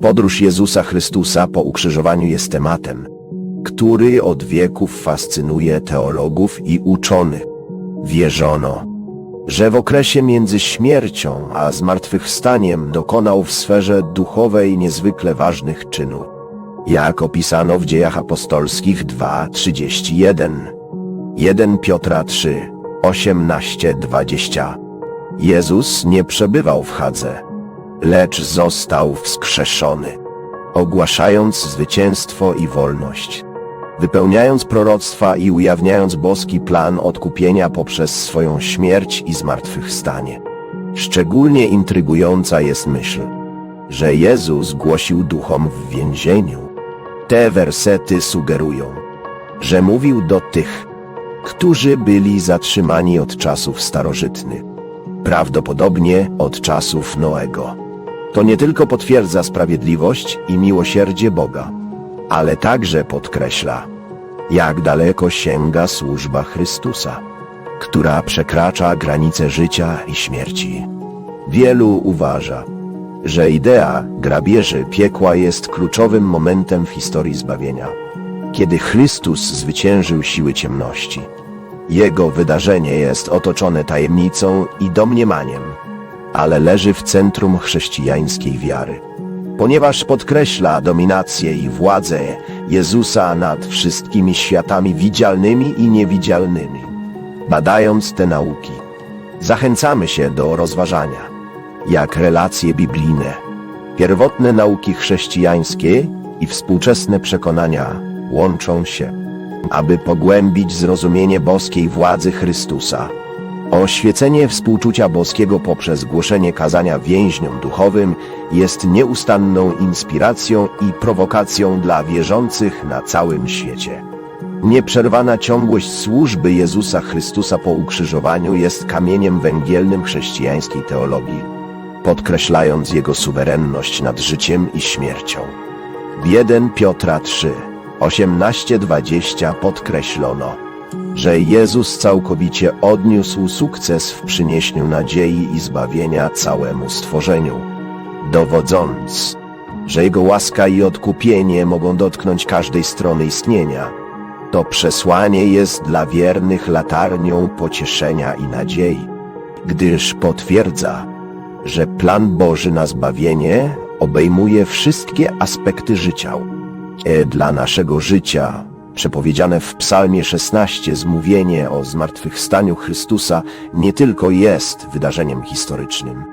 Podróż Jezusa Chrystusa po ukrzyżowaniu jest tematem, który od wieków fascynuje teologów i uczonych. Wierzono, że w okresie między śmiercią a zmartwychwstaniem dokonał w sferze duchowej niezwykle ważnych czynów, jak opisano w dziejach apostolskich 2:31, 1 Piotra 3, 18-20. Jezus nie przebywał w Hadze, lecz został wskrzeszony, ogłaszając zwycięstwo i wolność, wypełniając proroctwa i ujawniając boski plan odkupienia poprzez swoją śmierć i zmartwychwstanie. Szczególnie intrygująca jest myśl, że Jezus głosił duchom w więzieniu. Te wersety sugerują, że mówił do tych, którzy byli zatrzymani od czasów starożytnych, prawdopodobnie od czasów Noego. To nie tylko potwierdza sprawiedliwość i miłosierdzie Boga, ale także podkreśla, jak daleko sięga służba Chrystusa, która przekracza granice życia i śmierci. Wielu uważa, że idea grabieży piekła jest kluczowym momentem w historii zbawienia, kiedy Chrystus zwyciężył siły ciemności. Jego wydarzenie jest otoczone tajemnicą i domniemaniem, ale leży w centrum chrześcijańskiej wiary, ponieważ podkreśla dominację i władzę Jezusa nad wszystkimi światami widzialnymi i niewidzialnymi. Badając te nauki, zachęcamy się do rozważania, jak relacje biblijne, pierwotne nauki chrześcijańskie i współczesne przekonania łączą się, aby pogłębić zrozumienie boskiej władzy Chrystusa. Oświecenie współczucia boskiego poprzez głoszenie kazania więźniom duchowym jest nieustanną inspiracją i prowokacją dla wierzących na całym świecie. Nieprzerwana ciągłość służby Jezusa Chrystusa po ukrzyżowaniu jest kamieniem węgielnym chrześcijańskiej teologii, podkreślając Jego suwerenność nad życiem i śmiercią. W 1 Piotra 3, 18-20 podkreślono, że Jezus całkowicie odniósł sukces w przyniesieniu nadziei i zbawienia całemu stworzeniu, dowodząc, że Jego łaska i odkupienie mogą dotknąć każdej strony istnienia. To przesłanie jest dla wiernych latarnią pocieszenia i nadziei, gdyż potwierdza, że plan Boży na zbawienie obejmuje wszystkie aspekty życia. E, Dla naszego życia, przepowiedziane w Psalmie 16 zmówienie o zmartwychwstaniu Chrystusa nie tylko jest wydarzeniem historycznym,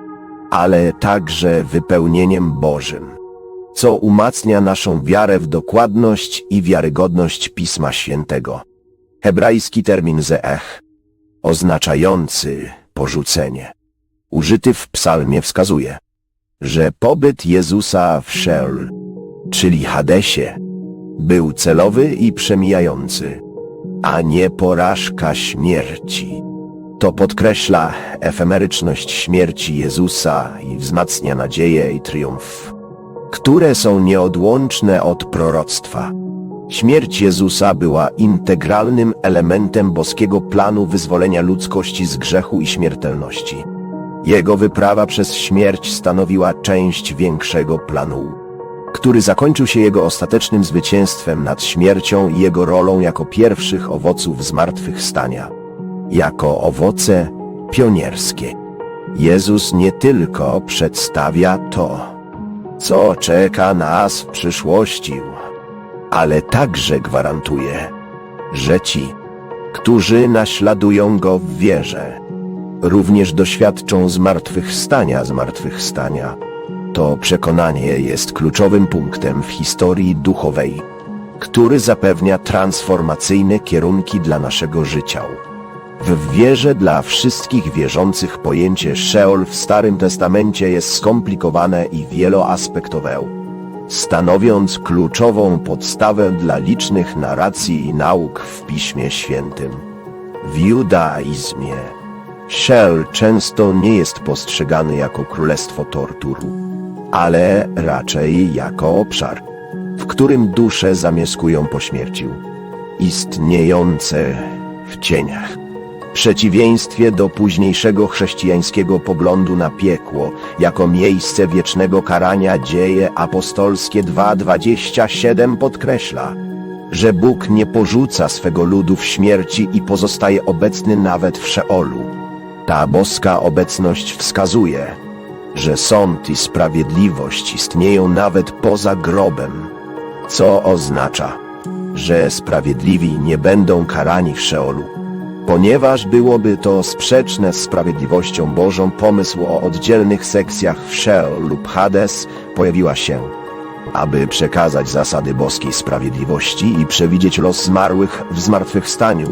ale także wypełnieniem Bożym, co umacnia naszą wiarę w dokładność i wiarygodność Pisma Świętego. Hebrajski termin zeech, oznaczający porzucenie, użyty w psalmie wskazuje, że pobyt Jezusa w Szeol, czyli Hadesie, był celowy i przemijający, a nie porażka śmierci. To podkreśla efemeryczność śmierci Jezusa i wzmacnia nadzieję i triumf, które są nieodłączne od proroctwa. Śmierć Jezusa była integralnym elementem boskiego planu wyzwolenia ludzkości z grzechu i śmiertelności. Jego wyprawa przez śmierć stanowiła część większego planu, który zakończył się jego ostatecznym zwycięstwem nad śmiercią i jego rolą jako pierwszych owoców zmartwychwstania, jako owoce pionierskie. Jezus nie tylko przedstawia to, co czeka nas w przyszłości, ale także gwarantuje, że ci, którzy naśladują Go w wierze, również doświadczą zmartwychwstania zmartwychwstania. To przekonanie jest kluczowym punktem w historii duchowej, który zapewnia transformacyjne kierunki dla naszego życia. W wierze dla wszystkich wierzących pojęcie Szeol w Starym Testamencie jest skomplikowane i wieloaspektowe, stanowiąc kluczową podstawę dla licznych narracji i nauk w Piśmie Świętym. W judaizmie Szel często nie jest postrzegany jako królestwo tortur, ale raczej jako obszar, w którym dusze zamieszkują po śmierci, istniejące w cieniach. przeciwieństwie do późniejszego chrześcijańskiego poglądu na piekło, jako miejsce wiecznego karania dzieje apostolskie 2.27 podkreśla, że Bóg nie porzuca swego ludu w śmierci i pozostaje obecny nawet w Szeolu. Ta boska obecność wskazuje, że sąd i sprawiedliwość istnieją nawet poza grobem, co oznacza, że sprawiedliwi nie będą karani w Szeolu, ponieważ byłoby to sprzeczne z sprawiedliwością Bożą pomysł o oddzielnych sekcjach w Sheol lub Hades pojawiła się, aby przekazać zasady boskiej sprawiedliwości i przewidzieć los zmarłych w zmartwychwstaniu.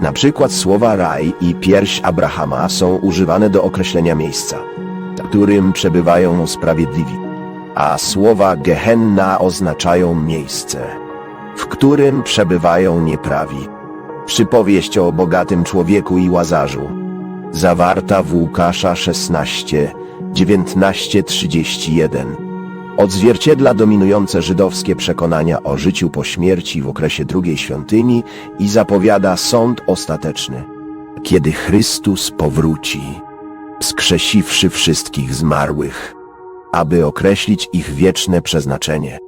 Na przykład słowa raj i pierś Abrahama są używane do określenia miejsca, którym przebywają sprawiedliwi, a słowa Gehenna oznaczają miejsce, w którym przebywają nieprawi. Przypowieść o bogatym człowieku i łazarzu, zawarta w Łukasza 16, 19-31, odzwierciedla dominujące żydowskie przekonania o życiu po śmierci w okresie drugiej świątyni i zapowiada sąd ostateczny, kiedy Chrystus powróci, skrzesiwszy wszystkich zmarłych, aby określić ich wieczne przeznaczenie.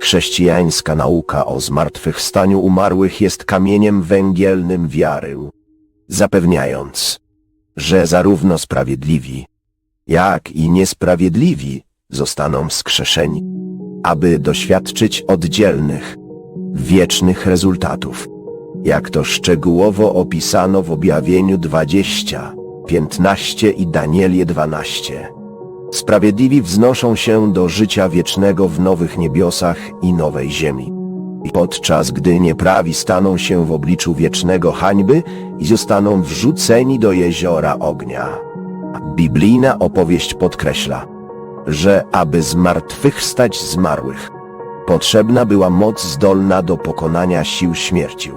Chrześcijańska nauka o zmartwychwstaniu umarłych jest kamieniem węgielnym wiary, zapewniając, że zarówno sprawiedliwi, jak i niesprawiedliwi zostaną wskrzeszeni, aby doświadczyć oddzielnych, wiecznych rezultatów, jak to szczegółowo opisano w objawieniu 20, 15 i Danielie 12. Sprawiedliwi wznoszą się do życia wiecznego w nowych niebiosach i nowej ziemi. Podczas gdy nieprawi staną się w obliczu wiecznego hańby i zostaną wrzuceni do jeziora ognia. Biblijna opowieść podkreśla, że aby zmartwychwstać zmarłych, potrzebna była moc zdolna do pokonania sił śmierci.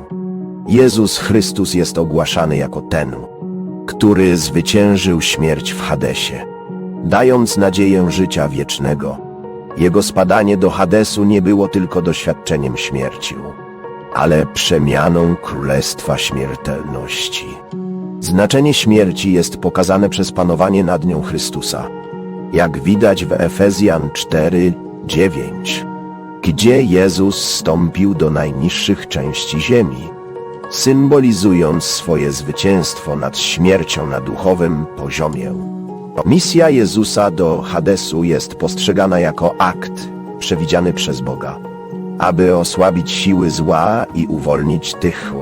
Jezus Chrystus jest ogłaszany jako ten, który zwyciężył śmierć w Hadesie dając nadzieję życia wiecznego. Jego spadanie do Hadesu nie było tylko doświadczeniem śmierci, ale przemianą królestwa śmiertelności. Znaczenie śmierci jest pokazane przez panowanie nad nią Chrystusa, jak widać w Efezjan 4, 9, gdzie Jezus stąpił do najniższych części ziemi, symbolizując swoje zwycięstwo nad śmiercią na duchowym poziomie. Misja Jezusa do Hadesu jest postrzegana jako akt przewidziany przez Boga, aby osłabić siły zła i uwolnić tych,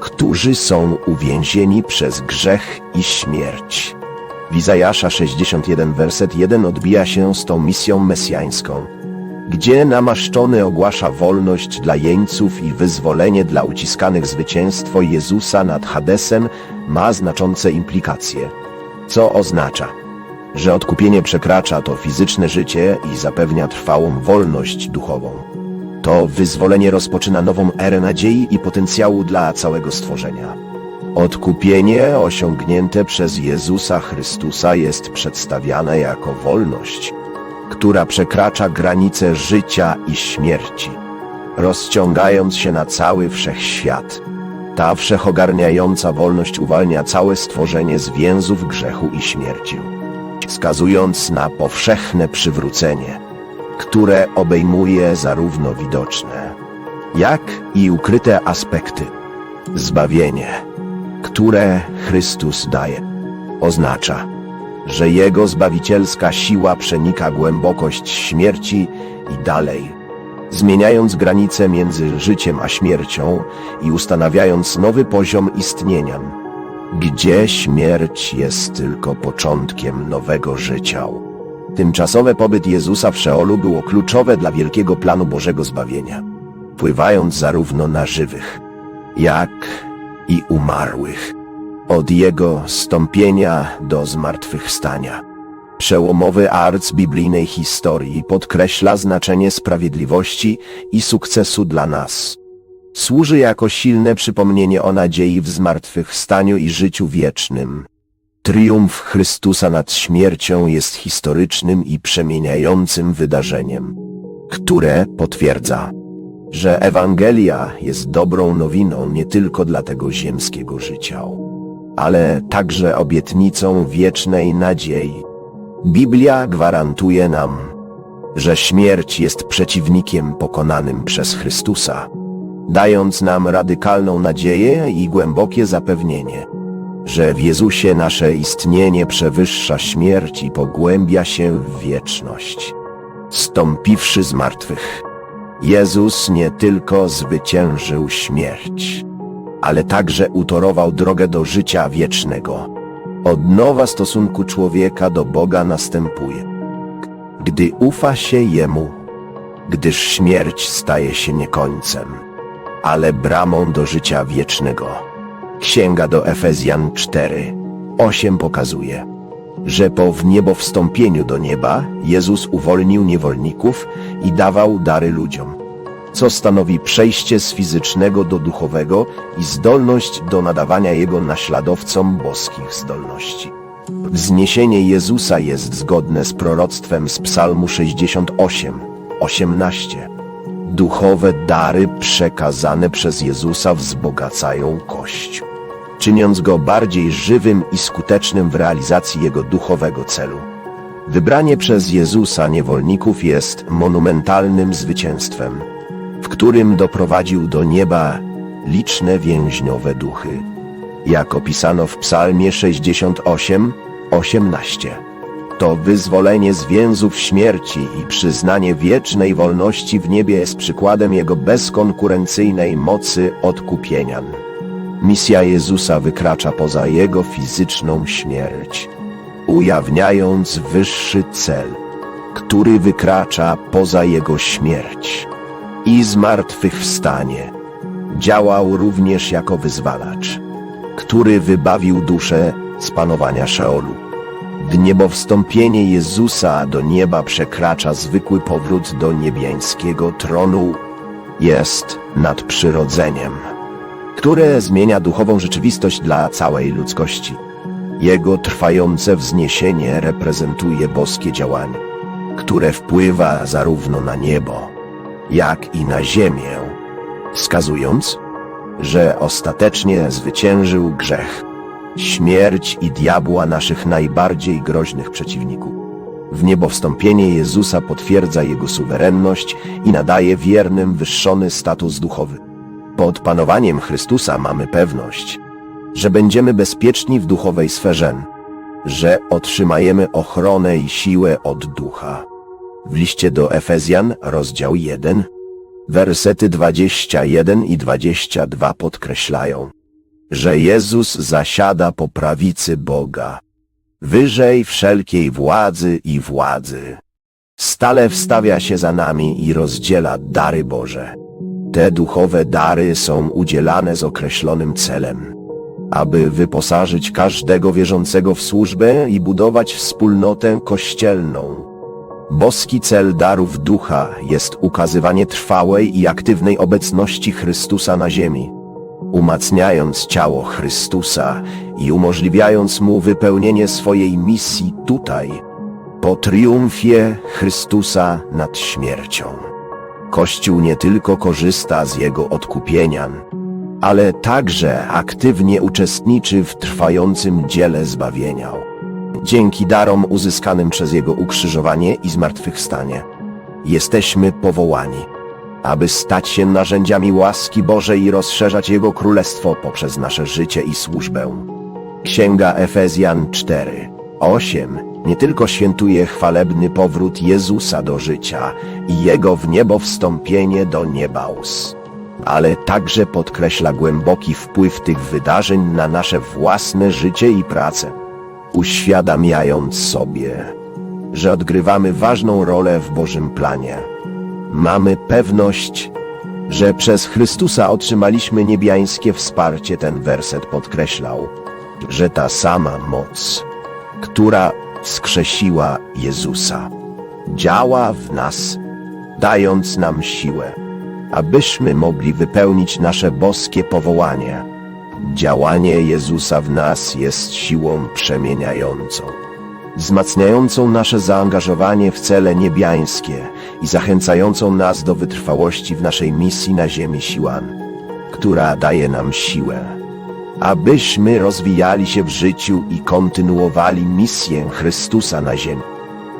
którzy są uwięzieni przez grzech i śmierć. W Izajasza 61 werset 1 odbija się z tą misją mesjańską, gdzie namaszczony ogłasza wolność dla jeńców i wyzwolenie dla uciskanych zwycięstwo Jezusa nad Hadesem ma znaczące implikacje co oznacza, że odkupienie przekracza to fizyczne życie i zapewnia trwałą wolność duchową. To wyzwolenie rozpoczyna nową erę nadziei i potencjału dla całego stworzenia. Odkupienie osiągnięte przez Jezusa Chrystusa jest przedstawiane jako wolność, która przekracza granice życia i śmierci, rozciągając się na cały wszechświat. Ta wszechogarniająca wolność uwalnia całe stworzenie z więzów grzechu i śmierci, wskazując na powszechne przywrócenie, które obejmuje zarówno widoczne, jak i ukryte aspekty. Zbawienie, które Chrystus daje, oznacza, że Jego zbawicielska siła przenika głębokość śmierci i dalej zmieniając granice między życiem a śmiercią i ustanawiając nowy poziom istnienia, gdzie śmierć jest tylko początkiem nowego życia. Tymczasowe pobyt Jezusa w Szeolu było kluczowe dla wielkiego planu Bożego zbawienia, wpływając zarówno na żywych, jak i umarłych, od Jego stąpienia do zmartwychwstania. Przełomowy arc biblijnej historii podkreśla znaczenie sprawiedliwości i sukcesu dla nas. Służy jako silne przypomnienie o nadziei w zmartwychwstaniu i życiu wiecznym. Triumf Chrystusa nad śmiercią jest historycznym i przemieniającym wydarzeniem, które potwierdza, że Ewangelia jest dobrą nowiną nie tylko dla tego ziemskiego życia, ale także obietnicą wiecznej nadziei. Biblia gwarantuje nam, że śmierć jest przeciwnikiem pokonanym przez Chrystusa, dając nam radykalną nadzieję i głębokie zapewnienie, że w Jezusie nasze istnienie przewyższa śmierć i pogłębia się w wieczność. Stąpiwszy z martwych, Jezus nie tylko zwyciężył śmierć, ale także utorował drogę do życia wiecznego. Odnowa stosunku człowieka do Boga następuje, gdy ufa się Jemu, gdyż śmierć staje się nie końcem, ale bramą do życia wiecznego. Księga do Efezjan 4, 8 pokazuje, że po wniebowstąpieniu do nieba Jezus uwolnił niewolników i dawał dary ludziom, co stanowi przejście z fizycznego do duchowego i zdolność do nadawania Jego naśladowcom boskich zdolności. Wzniesienie Jezusa jest zgodne z proroctwem z Psalmu 68, 18. Duchowe dary przekazane przez Jezusa wzbogacają Kościół, czyniąc go bardziej żywym i skutecznym w realizacji jego duchowego celu. Wybranie przez Jezusa niewolników jest monumentalnym zwycięstwem, w którym doprowadził do nieba liczne więźniowe duchy, jak opisano w Psalmie 68, 18 to wyzwolenie z więzów śmierci i przyznanie wiecznej wolności w niebie jest przykładem Jego bezkonkurencyjnej mocy odkupienia. Misja Jezusa wykracza poza Jego fizyczną śmierć, ujawniając wyższy cel, który wykracza poza Jego śmierć i zmartwychwstanie. Działał również jako wyzwalacz, który wybawił duszę z panowania Szeolu. Wniebowstąpienie Jezusa do nieba przekracza zwykły powrót do niebiańskiego tronu. Jest nadprzyrodzeniem, które zmienia duchową rzeczywistość dla całej ludzkości. Jego trwające wzniesienie reprezentuje boskie działanie, które wpływa zarówno na niebo, jak i na ziemię, wskazując, że ostatecznie zwyciężył grzech śmierć i diabła naszych najbardziej groźnych przeciwników. W niebowstąpienie Jezusa potwierdza Jego suwerenność i nadaje wiernym wyższony status duchowy. Pod panowaniem Chrystusa mamy pewność, że będziemy bezpieczni w duchowej sferze, że otrzymajemy ochronę i siłę od ducha. W liście do Efezjan, rozdział 1, wersety 21 i 22 podkreślają, że Jezus zasiada po prawicy Boga, wyżej wszelkiej władzy i władzy. Stale wstawia się za nami i rozdziela dary Boże. Te duchowe dary są udzielane z określonym celem, aby wyposażyć każdego wierzącego w służbę i budować wspólnotę kościelną. Boski cel darów ducha jest ukazywanie trwałej i aktywnej obecności Chrystusa na ziemi umacniając ciało Chrystusa i umożliwiając mu wypełnienie swojej misji tutaj, po triumfie Chrystusa nad śmiercią. Kościół nie tylko korzysta z jego odkupienia, ale także aktywnie uczestniczy w trwającym dziele zbawienia. Dzięki darom uzyskanym przez jego ukrzyżowanie i zmartwychwstanie, jesteśmy powołani aby stać się narzędziami łaski Bożej i rozszerzać Jego Królestwo poprzez nasze życie i służbę. Księga Efezjan 4, 8 nie tylko świętuje chwalebny powrót Jezusa do życia i Jego w niebo wstąpienie do niebaus, ale także podkreśla głęboki wpływ tych wydarzeń na nasze własne życie i pracę, uświadamiając sobie, że odgrywamy ważną rolę w Bożym planie Mamy pewność, że przez Chrystusa otrzymaliśmy niebiańskie wsparcie. Ten werset podkreślał, że ta sama moc, która wskrzesiła Jezusa, działa w nas, dając nam siłę, abyśmy mogli wypełnić nasze boskie powołanie. Działanie Jezusa w nas jest siłą przemieniającą wzmacniającą nasze zaangażowanie w cele niebiańskie i zachęcającą nas do wytrwałości w naszej misji na ziemi siłan, która daje nam siłę, abyśmy rozwijali się w życiu i kontynuowali misję Chrystusa na ziemi.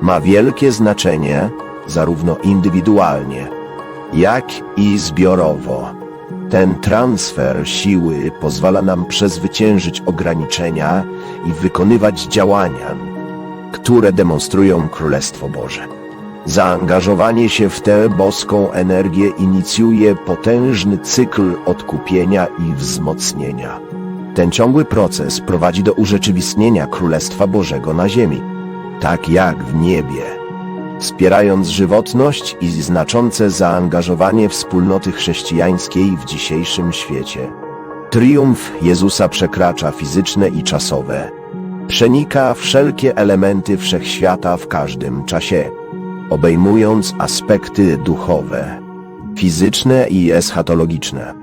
Ma wielkie znaczenie, zarówno indywidualnie, jak i zbiorowo. Ten transfer siły pozwala nam przezwyciężyć ograniczenia i wykonywać działania, które demonstrują Królestwo Boże. Zaangażowanie się w tę boską energię inicjuje potężny cykl odkupienia i wzmocnienia. Ten ciągły proces prowadzi do urzeczywistnienia Królestwa Bożego na ziemi, tak jak w niebie, wspierając żywotność i znaczące zaangażowanie wspólnoty chrześcijańskiej w dzisiejszym świecie. Triumf Jezusa przekracza fizyczne i czasowe, przenika wszelkie elementy wszechświata w każdym czasie, obejmując aspekty duchowe, fizyczne i eschatologiczne.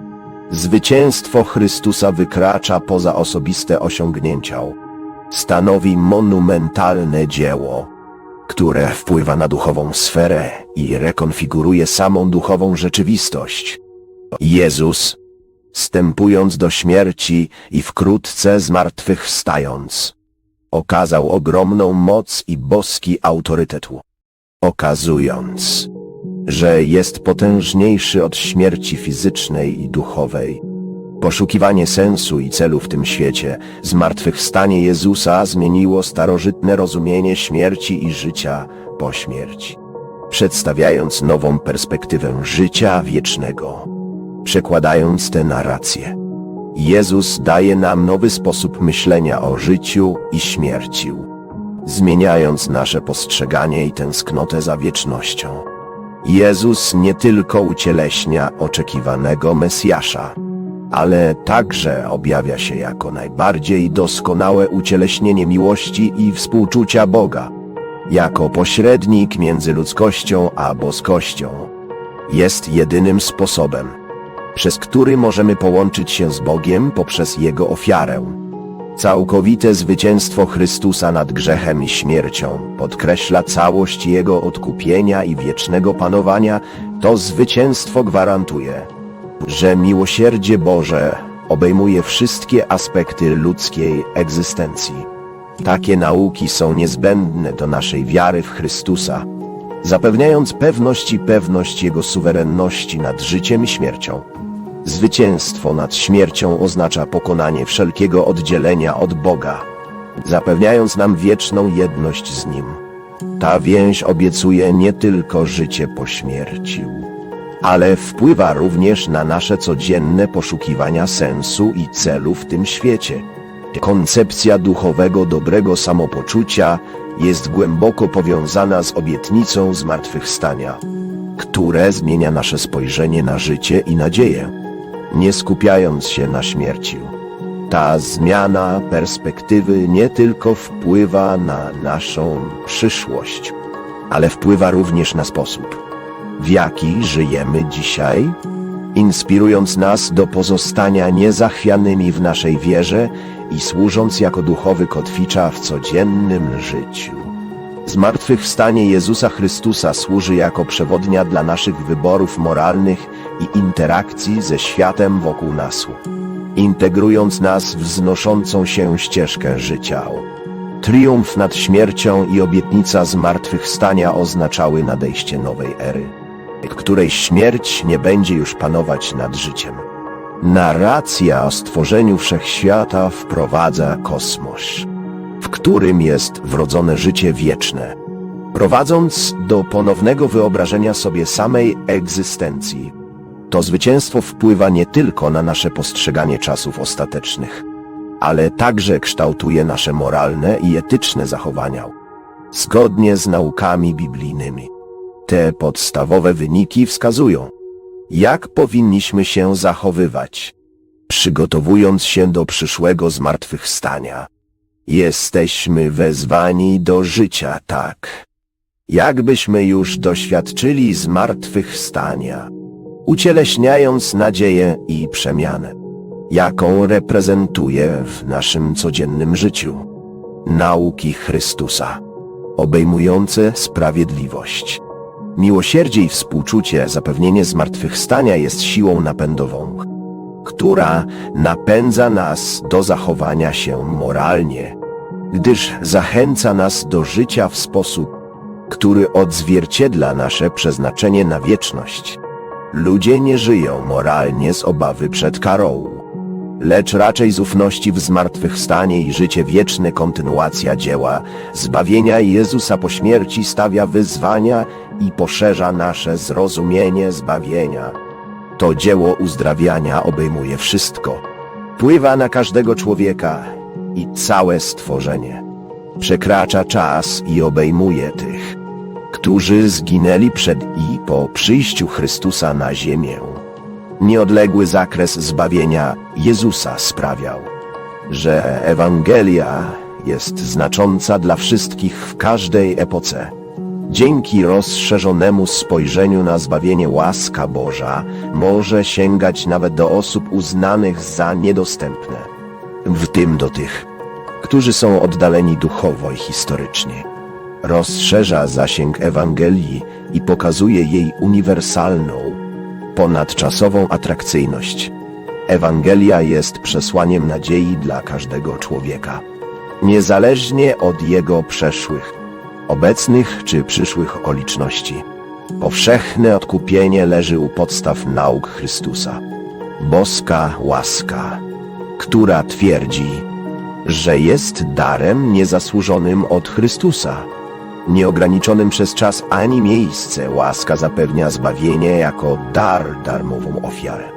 Zwycięstwo Chrystusa wykracza poza osobiste osiągnięcia. Stanowi monumentalne dzieło, które wpływa na duchową sferę i rekonfiguruje samą duchową rzeczywistość. Jezus, stępując do śmierci i wkrótce zmartwychwstając, okazał ogromną moc i boski autorytet, okazując, że jest potężniejszy od śmierci fizycznej i duchowej. Poszukiwanie sensu i celu w tym świecie, zmartwychwstanie Jezusa zmieniło starożytne rozumienie śmierci i życia po śmierci, przedstawiając nową perspektywę życia wiecznego. Przekładając tę narrację, Jezus daje nam nowy sposób myślenia o życiu i śmierci, zmieniając nasze postrzeganie i tęsknotę za wiecznością. Jezus nie tylko ucieleśnia oczekiwanego Mesjasza, ale także objawia się jako najbardziej doskonałe ucieleśnienie miłości i współczucia Boga, jako pośrednik między ludzkością a boskością. Jest jedynym sposobem, przez który możemy połączyć się z Bogiem poprzez Jego ofiarę. Całkowite zwycięstwo Chrystusa nad grzechem i śmiercią podkreśla całość Jego odkupienia i wiecznego panowania. To zwycięstwo gwarantuje, że miłosierdzie Boże obejmuje wszystkie aspekty ludzkiej egzystencji. Takie nauki są niezbędne do naszej wiary w Chrystusa, zapewniając pewność i pewność Jego suwerenności nad życiem i śmiercią. Zwycięstwo nad śmiercią oznacza pokonanie wszelkiego oddzielenia od Boga, zapewniając nam wieczną jedność z Nim. Ta więź obiecuje nie tylko życie po śmierci, ale wpływa również na nasze codzienne poszukiwania sensu i celu w tym świecie. Koncepcja duchowego dobrego samopoczucia jest głęboko powiązana z obietnicą zmartwychwstania, które zmienia nasze spojrzenie na życie i nadzieję, nie skupiając się na śmierci. Ta zmiana perspektywy nie tylko wpływa na naszą przyszłość, ale wpływa również na sposób, w jaki żyjemy dzisiaj, inspirując nas do pozostania niezachwianymi w naszej wierze i służąc jako duchowy kotwicza w codziennym życiu. Zmartwychwstanie Jezusa Chrystusa służy jako przewodnia dla naszych wyborów moralnych i interakcji ze światem wokół nas, integrując nas w wznoszącą się ścieżkę życia. Triumf nad śmiercią i obietnica zmartwychwstania oznaczały nadejście nowej ery, której śmierć nie będzie już panować nad życiem. Narracja o stworzeniu wszechświata wprowadza kosmos, w którym jest wrodzone życie wieczne, prowadząc do ponownego wyobrażenia sobie samej egzystencji. To zwycięstwo wpływa nie tylko na nasze postrzeganie czasów ostatecznych, ale także kształtuje nasze moralne i etyczne zachowania, zgodnie z naukami biblijnymi. Te podstawowe wyniki wskazują, jak powinniśmy się zachowywać, przygotowując się do przyszłego zmartwychwstania. Jesteśmy wezwani do życia tak, jakbyśmy już doświadczyli zmartwychwstania, ucieleśniając nadzieję i przemianę, jaką reprezentuje w naszym codziennym życiu nauki Chrystusa, obejmujące sprawiedliwość. Miłosierdzie i współczucie, zapewnienie zmartwychwstania jest siłą napędową, która napędza nas do zachowania się moralnie, gdyż zachęca nas do życia w sposób, który odzwierciedla nasze przeznaczenie na wieczność. Ludzie nie żyją moralnie z obawy przed karą, lecz raczej z ufności w zmartwychwstanie i życie wieczne kontynuacja dzieła zbawienia Jezusa po śmierci stawia wyzwania i poszerza nasze zrozumienie zbawienia. To dzieło uzdrawiania obejmuje wszystko. Pływa na każdego człowieka i całe stworzenie. Przekracza czas i obejmuje tych, którzy zginęli przed i po przyjściu Chrystusa na ziemię. Nieodległy zakres zbawienia Jezusa sprawiał, że Ewangelia jest znacząca dla wszystkich w każdej epoce. Dzięki rozszerzonemu spojrzeniu na zbawienie łaska Boża może sięgać nawet do osób uznanych za niedostępne, w tym do tych, którzy są oddaleni duchowo i historycznie. Rozszerza zasięg Ewangelii i pokazuje jej uniwersalną, ponadczasową atrakcyjność. Ewangelia jest przesłaniem nadziei dla każdego człowieka, niezależnie od jego przeszłych, obecnych czy przyszłych okoliczności. Powszechne odkupienie leży u podstaw nauk Chrystusa. Boska łaska, która twierdzi, że jest darem niezasłużonym od Chrystusa. Nieograniczonym przez czas ani miejsce łaska zapewnia zbawienie jako dar, darmową ofiarę,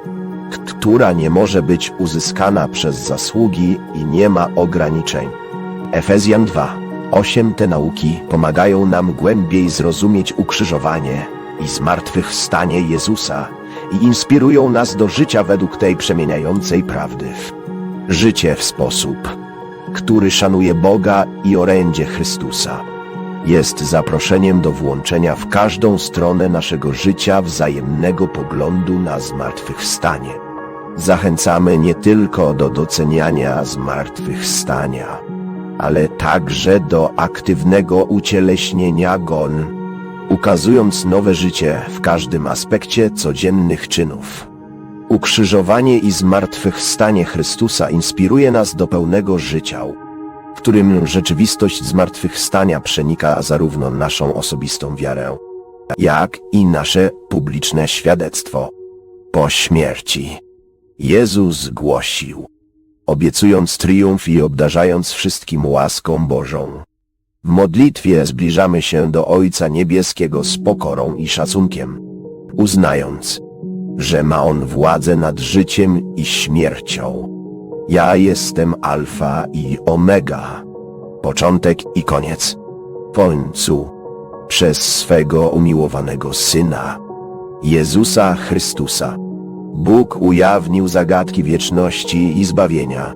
która nie może być uzyskana przez zasługi i nie ma ograniczeń. Efezjan 2, 8 Te nauki pomagają nam głębiej zrozumieć ukrzyżowanie i zmartwychwstanie Jezusa i inspirują nas do życia według tej przemieniającej prawdy. Życie w sposób, który szanuje Boga i orędzie Chrystusa. Jest zaproszeniem do włączenia w każdą stronę naszego życia wzajemnego poglądu na zmartwychwstanie. Zachęcamy nie tylko do doceniania zmartwychwstania, ale także do aktywnego ucieleśnienia gon, ukazując nowe życie w każdym aspekcie codziennych czynów. Ukrzyżowanie i zmartwychwstanie Chrystusa inspiruje nas do pełnego życia, w którym rzeczywistość zmartwychwstania przenika zarówno naszą osobistą wiarę, jak i nasze publiczne świadectwo. Po śmierci Jezus głosił, obiecując triumf i obdarzając wszystkim łaską Bożą. W modlitwie zbliżamy się do Ojca Niebieskiego z pokorą i szacunkiem, uznając, że ma On władzę nad życiem i śmiercią. Ja jestem Alfa i Omega, początek i koniec. W końcu, przez swego umiłowanego Syna, Jezusa Chrystusa, Bóg ujawnił zagadki wieczności i zbawienia.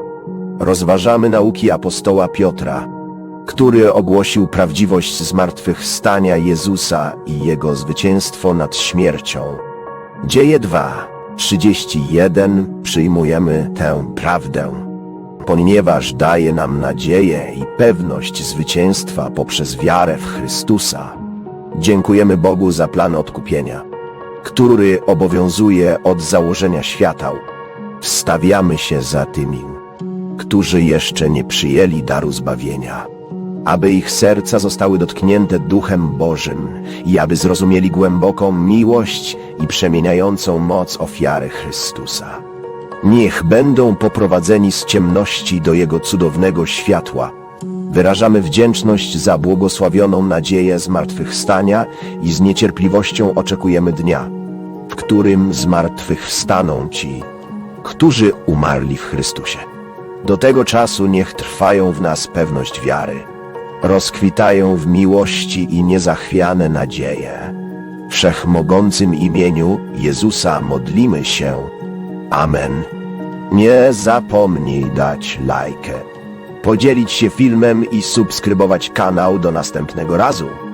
Rozważamy nauki apostoła Piotra, który ogłosił prawdziwość zmartwychwstania Jezusa i Jego zwycięstwo nad śmiercią. Dzieje 2, 31 przyjmujemy tę prawdę, ponieważ daje nam nadzieję i pewność zwycięstwa poprzez wiarę w Chrystusa. Dziękujemy Bogu za plan odkupienia, który obowiązuje od założenia świata. Wstawiamy się za tymi, którzy jeszcze nie przyjęli daru zbawienia aby ich serca zostały dotknięte Duchem Bożym i aby zrozumieli głęboką miłość i przemieniającą moc ofiary Chrystusa. Niech będą poprowadzeni z ciemności do Jego cudownego światła. Wyrażamy wdzięczność za błogosławioną nadzieję zmartwychwstania i z niecierpliwością oczekujemy dnia, którym zmartwychwstaną ci, którzy umarli w Chrystusie. Do tego czasu niech trwają w nas pewność wiary rozkwitają w miłości i niezachwiane nadzieje. Wszechmogącym imieniu Jezusa modlimy się. Amen. Nie zapomnij dać lajkę, podzielić się filmem i subskrybować kanał do następnego razu.